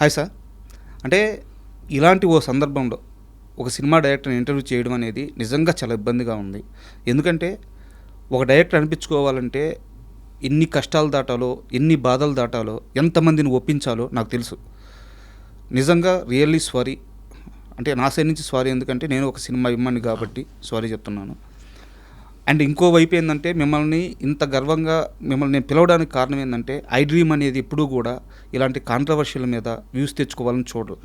Hi sir. అంటే ఇలాంటి ఓ సందర్భంలో ఒక సినిమా డైరెక్టర్ని ఇంటర్వ్యూ చేయడం అనేది నిజంగా చాలా ఇబ్బందిగా ఉంది. ఎందుకంటే ఒక డైరెక్టర్ అనిపించుకోవాలంటే ఎన్ని కష్టాలు దాటాలో ఎన్ని బాధలు దాటాలో ఎంతమందిని ఒప్పించాలో నాకు తెలుసు. నిజంగా రియల్లీ సారీ. అంటే నా సైడ్ నుంచి సారీ ఎందుకంటే నేను ఒక సినిమా ఇమ్మని కాబట్టి సారీ చెప్తున్నాను. అండ్ ఇంకో వైపు ఏంటంటే మిమ్మల్ని ఇంత గర్వంగా మిమ్మల్ని నేను పిలవడానికి కారణం ఏంటంటే ఐ డ్రీమ్ అనేది ఎప్పుడూ కూడా ఇలాంటి కాంట్రవర్షియల్ మీద వ్యూస్ తెచ్చుకోవాలని చూడరు.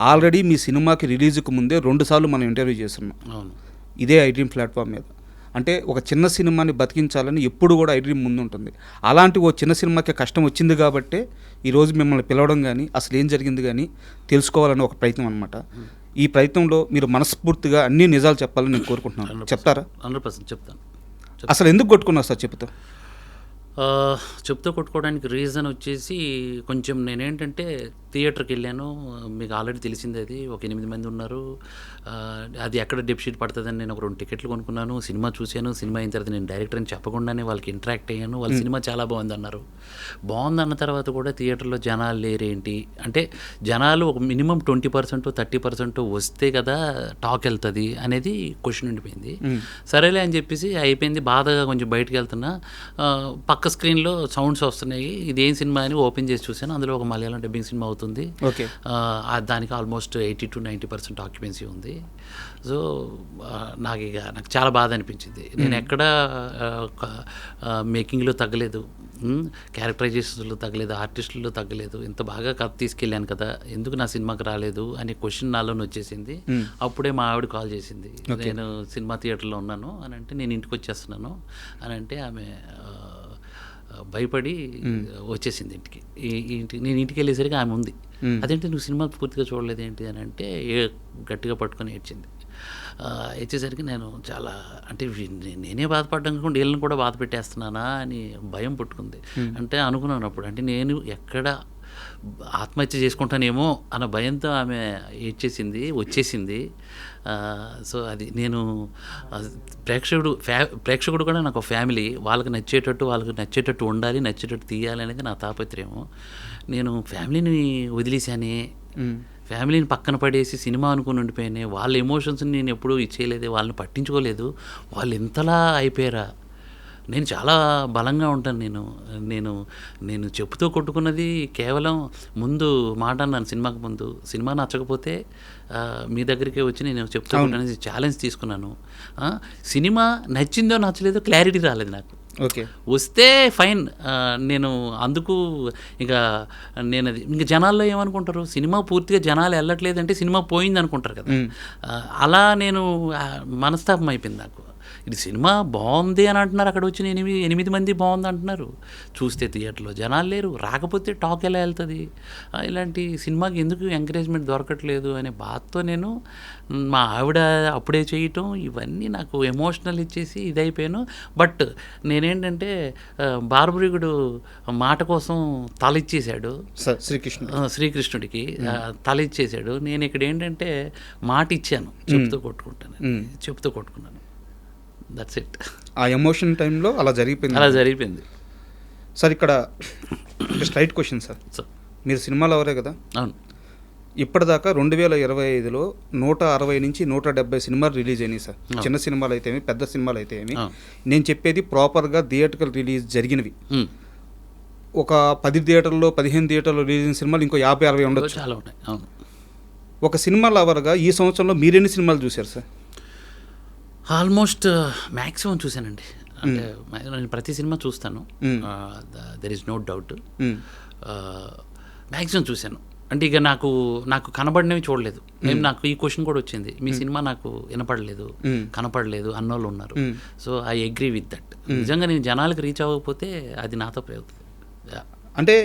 ఆల్రెడీ మీ సినిమాకి రిలీజ్కి ముందే రెండుసార్లు మనం ఇంటర్వ్యూ చేస్తున్నాం. ఇదే ఐ డ్రీమ్ ప్లాట్ఫామ్ మీద. అంటే ఒక చిన్న సినిమాని బతికించాలని ఎప్పుడు కూడా ఐ డ్రీమ్ ముందు ఉంటుంది. అలాంటి ఓ చిన్న సినిమాకి కష్టం వచ్చింది కాబట్టే ఈరోజు మిమ్మల్ని పిలవడం కానీ అసలు ఏం జరిగింది కానీ తెలుసుకోవాలని ఒక ప్రయత్నం అనమాట ఈ ప్రయత్నంలో మీరు మనస్ఫూర్తిగా అన్ని నిజాలు చెప్పాలని నేను కోరుకుంటున్నాను. చెప్తారా? హండ్రెడ్ పర్సెంట్ చెప్తాను. అసలు ఎందుకు కొట్టుకున్నారు సార్ చెప్తా? చెప్తూ కొట్టుకోవడానికి రీజన్ వచ్చేసి కొంచెం నేనేంటంటే థియేటర్కి వెళ్ళాను. మీకు ఆల్రెడీ తెలిసిందే అది. ఒక ఎనిమిది మంది ఉన్నారు. అది ఎక్కడ డెప్షీట్ పడుతుందని నేను ఒక రెండు టికెట్లు కొనుక్కున్నాను. సినిమా చూశాను. సినిమా అయిన తర్వాత నేను డైరెక్టర్ అని చెప్పకుండానే వాళ్ళకి ఇంటరాక్ట్ అయ్యాను. వాళ్ళ సినిమా చాలా బాగుంది అన్నారు బాగుంది అన్న తర్వాత కూడా థియేటర్లో జనాలు లేరేంటి? అంటే జనాలు ఒక minimum twenty percent thirty percent వస్తే కదా టాక్ వెళ్తుంది అనేది క్వశ్చన్ ఉండిపోయింది. సరేలే అని చెప్పేసి అయిపోయింది. బాధగా కొంచెం బయటకు వెళ్తున్నా. పక్క స్క్రీన్లో సౌండ్స్ వస్తున్నాయి. ఇది ఏం సినిమా అని ఓపెన్ చేసి చూశాను. అందులో ఒక మలయాళం డబ్బింగ్ సినిమా అవుతుంది. ఆ దానికి almost eighty to ninety percent occupancy ఉంది. సో నాకు ఇక నాకు చాలా బాధ అనిపించింది. నేను ఎక్కడ మేకింగ్లో తగ్గలేదు. క్యారెక్టరైజేషన్స్లో తగ్గలేదు. ఆర్టిస్టుల్లో తగ్గలేదు. ఇంత బాగా కథ తీసుకెళ్ళాను కదా ఎందుకు నా సినిమాకి రాలేదు అనే క్వశ్చన్ నాలోనే వచ్చేసింది. అప్పుడే మా ఆవిడ కాల్ చేసింది. నేను సినిమా థియేటర్లో ఉన్నాను అని అంటే నేను ఇంటికి వచ్చేస్తున్నాను అని అంటే ఆమె భయపడి వచ్చేసింది ఇంటికి. ఇంటికి నేను ఇంటికి వెళ్ళేసరికి ఆమె ఉంది. అదేంటి నువ్వు సినిమా పూర్తిగా చూడలేదు ఏంటి? అని అంటే ఏ గట్టిగా పట్టుకొని ఏడ్చింది. ఆ, ఏడ్చేసరికి నేను చాలా అంటే నేనే బాధపడ్డం కాకుండా వీళ్ళని కూడా బాధ పెట్టేస్తున్నానా అని భయం పుట్టుకుంది. అంటే అనుకున్నాను అప్పుడు. అంటే నేను ఎక్కడ ఆత్మహత్య చేసుకుంటానేమో అన్న భయంతో ఆమె ఏడ్చేసింది వచ్చేసింది. సో అది నేను ప్రేక్షకుడు ఫ్యా ప్రేక్షకుడు కూడా నాకు ఫ్యామిలీ వాళ్ళకి నచ్చేటట్టు వాళ్ళకి నచ్చేటట్టు ఉండాలి నచ్చేటట్టు తీయాలి అనేది నా తాపత్రయం నేను ఫ్యామిలీని వదిలేశానే. ఫ్యామిలీని పక్కన పడేసి సినిమా అనుకుని ఉండిపోయానే. వాళ్ళ ఎమోషన్స్ని నేను ఎప్పుడూ ఇచ్చేయలేదు వాళ్ళని పట్టించుకోలేదు. వాళ్ళు ఇంతలా అయిపోయారా? నేను చాలా బలంగా ఉంటాను. నేను నేను నేను చెప్పుతో కొట్టుకున్నది కేవలం ముందు మాట అన్నాను సినిమాకి ముందు. సినిమా నచ్చకపోతే మీ దగ్గరికే వచ్చి నేను చెప్తూ కొట్టనేది ఛాలెంజ్ తీసుకున్నాను. సినిమా నచ్చిందో నచ్చలేదో క్లారిటీ రాలేదు నాకు. ఓకే. వస్తే ఫైన్ నేను అందుకు ఇక నేను అది ఇంక జనాల్లో ఏమనుకుంటారు? సినిమా పూర్తిగా జనాలు వెళ్ళట్లేదంటే సినిమా పోయింది అనుకుంటారు కదా అలా నేను మనస్తాపం అయిపోయింది నాకు. ఇది సినిమా బాగుంది అని అంటున్నారు అక్కడ వచ్చిన ఎనిమిది ఎనిమిది మంది బాగుంది అంటున్నారు. చూస్తే థియేటర్లో జనాలు లేరు. రాకపోతే టాక్ ఎలా వెళ్తుంది? ఇలాంటి సినిమాకి ఎందుకు ఎంకరేజ్మెంట్ దొరకట్లేదు అనే బాధతో నేను మ్, ఆవిడ అప్పుడే చేయటం ఇవన్నీ నాకు ఎమోషనల్ ఇచ్చేసి ఇదైపోయాను. బట్ నేనేంటంటే ఆ, బార్బరిగుడు మాట కోసం తల ఇచ్చేశాడు సార్ శ్రీకృష్ణ ఆ, శ్రీకృష్ణుడికి ఆ, తల ఇచ్చేశాడు నేను ఇక్కడ ఏంటంటే మాట ఇచ్చాను చెప్తూ కొట్టుకుంటాను చెప్తూ కొట్టుకున్నాను. దట్స్ ఇట్ ఆ ఎమోషన్ టైంలో అలా జరిగిపోయింది. అలా జరిగిపోయింది. సార్ ఇక్కడ స్ట్రైట్ క్వశ్చన్ సార్. మీరు సినిమాలో ఎవరే కదా? అవును. ఇప్పటిదాకా రెండు వేల ఇరవై ఐదులో నూట అరవై నుంచి నూట డెబ్బై సినిమాలు రిలీజ్ అయినాయి సార్. చిన్న సినిమాలు అయితే ఏమి పెద్ద సినిమాలు అయితే ఏమి. నేను చెప్పేది ప్రాపర్గా థియేటర్కల్ రిలీజ్ జరిగినవి. ఒక పది థియేటర్లో పదిహేను థియేటర్లో రిలీజ్ అయిన సినిమాలు ఇంకో యాభై అరవై ఉండొచ్చు. చాలా ఉన్నాయి. అవును. ఒక సినిమా లవర్గా ఈ సంవత్సరంలో మీరెన్ని సినిమాలు చూశారు సార్? ఆల్మోస్ట్ మ్యాక్సిమం చూశానండి. అంటే నేను ప్రతి సినిమా చూస్తాను. There is no doubt. Maximum చూశాను. అంటే ఇక నాకు నాకు కనబడినవి చూడలేదు. మేము. నాకు ఈ క్వశ్చన్ కూడా వచ్చింది. మీ సినిమా నాకు వినపడలేదు కనపడలేదు అన్నోళ్ళు ఉన్నారు. So I agree with that నిజంగా నేను జనాలకు రీచ్ అవ్వకపోతే అది నాతో ప్రయోగం అంటే